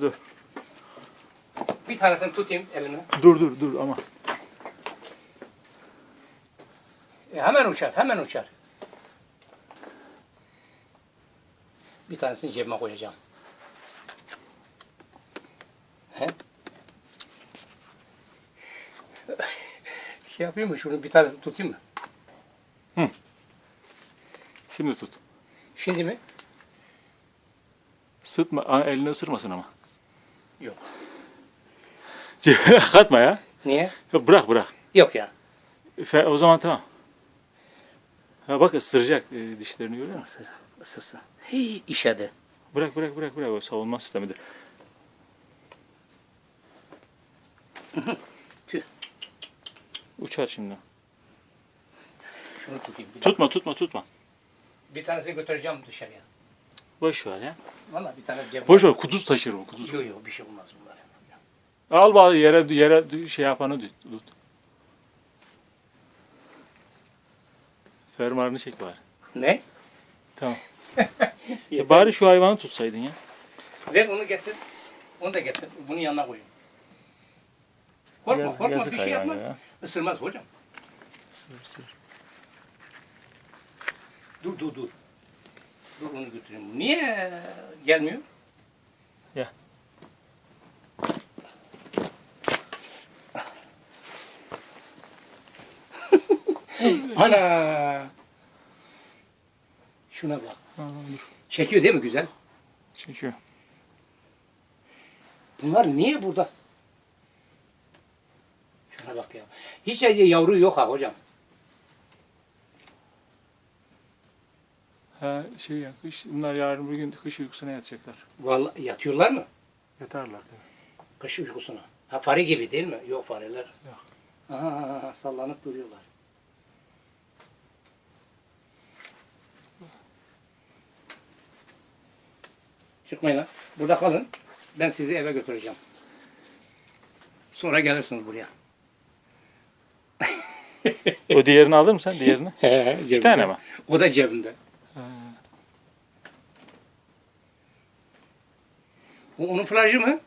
Dur. Bir tanesini tutayım elimle. Dur dur dur ama. E, hemen uçar, hemen uçar. Bir tanesini cebime koyacağım. He? şey yapayım mı? Şunu bir tanesini tutayım mı? Şimdi tut. Şimdi mi? Sıtma. Elini ısırmasın ama. Yok. Katma ya. Niye? Ya Bırak bırak. Yok ya. Fe- O zaman tamam. Ha bak ısıracak e, dişlerini görüyor musun? Isır, ısırsın. Hey, işedi. Bırak bırak bırak bırak o savunma sistemidir. Tüh. Uçar şimdi. Şunu tutayım. Bir, Tutma tutma tutma. bir tanesini götüreceğim dışarıya. Boş ver ya. Vallahi bir tane cebime. Boş ver kuduz taşır o kuduz. Yok yok bir şey olmaz bunlar. Al bağlı yere yere şey yapanı tut. Fermuarını çek bari. Ne? Tamam. E bari şu hayvanı tutsaydın ya. Ver onu getir. Onu da getir. Bunun yanına koyun. Korkma Yaz- korkma bir şey yapmaz. ya. Isırmaz hocam. Sır, sır. Dur dur dur. Dur onu götüreyim. Niye gelmiyor? Ya. Ana! Şuna bak. Aa, dur. Çekiyor değil mi güzel? Çekiyor. Bunlar niye burada? Şuna bak ya. Hiç yavru yok ha hocam. Ha şey ya kış, bunlar yarın bugün kış uykusuna yatacaklar. Vallahi yatıyorlar mı? Yatarlar tabii. Kış uykusuna. Ha fare gibi değil mi? Yok fareler. Yok. Aha, sallanıp duruyorlar. Çıkmayın lan. Burada kalın. Ben sizi eve götüreceğim. Sonra gelirsiniz buraya. O diğerini alır mısın? Diğerini? He, İki tane mi? O da cebimde. O onun flajı mı?